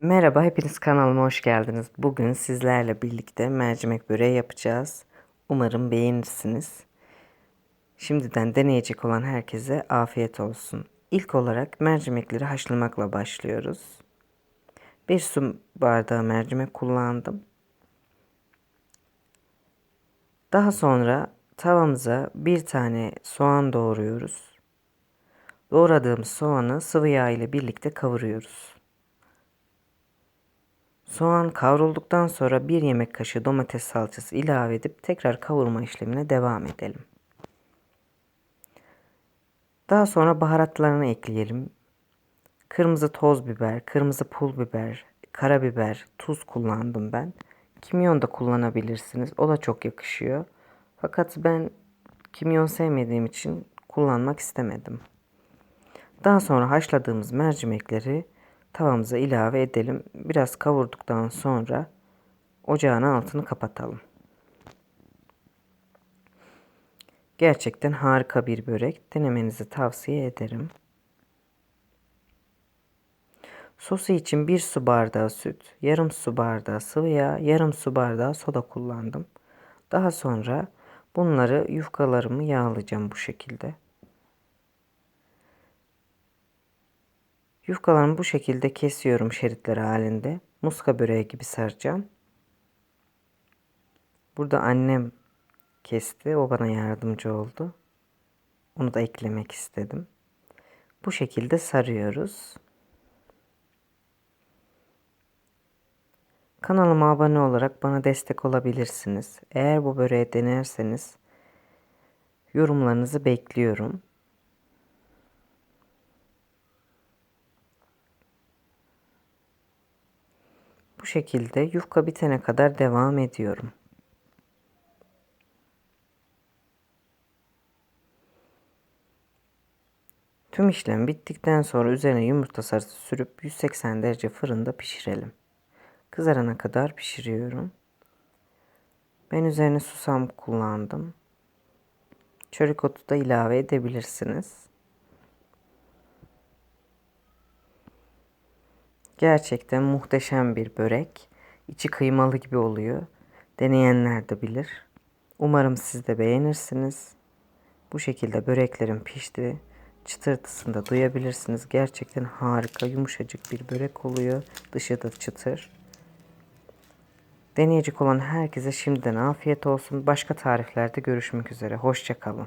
Merhaba, hepiniz kanalıma hoş geldiniz. Bugün sizlerle birlikte mercimek böreği yapacağız. Umarım beğenirsiniz. Şimdiden deneyecek olan herkese afiyet olsun. İlk olarak mercimekleri haşlamakla başlıyoruz. Bir su bardağı mercimek kullandım. Daha sonra tavamıza bir tane soğan doğruyoruz. Doğradığımız soğanı sıvı yağ ile birlikte kavuruyoruz. Soğan kavrulduktan sonra bir yemek kaşığı domates salçası ilave edip tekrar kavurma işlemine devam edelim. Daha sonra baharatlarını ekleyelim. Kırmızı toz biber, kırmızı pul biber, karabiber, tuz kullandım ben. Kimyon da kullanabilirsiniz. O da çok yakışıyor. Fakat ben kimyon sevmediğim için kullanmak istemedim. Daha sonra haşladığımız mercimekleri tavamıza ilave edelim. Biraz kavurduktan sonra ocağın altını kapatalım. Gerçekten harika bir börek. Denemenizi tavsiye ederim. Sosu için bir su bardağı süt, yarım su bardağı sıvı yağ, yarım su bardağı soda kullandım. Daha sonra bunları yufkalarımı yağlayacağım bu şekilde. Yufkalarımı bu şekilde kesiyorum şeritler halinde. Muska böreği gibi saracağım. Burada annem kesti. O bana yardımcı oldu. Onu da eklemek istedim. Bu şekilde sarıyoruz. Kanalıma abone olarak bana destek olabilirsiniz. Eğer bu böreği denerseniz yorumlarınızı bekliyorum. Bu şekilde yufka bitene kadar devam ediyorum. Tüm işlem bittikten sonra üzerine yumurta sarısı sürüp 180 derece fırında pişirelim. Kızarana kadar pişiriyorum. Ben üzerine susam kullandım. Çörek otu da ilave edebilirsiniz. Gerçekten muhteşem bir börek. İçi kıymalı gibi oluyor. Deneyenler de bilir. Umarım siz de beğenirsiniz. Bu şekilde böreklerim pişti. Çıtırtısını da duyabilirsiniz. Gerçekten harika, yumuşacık bir börek oluyor. Dışı da çıtır. Deneyecek olan herkese şimdiden afiyet olsun. Başka tariflerde görüşmek üzere. Hoşçakalın.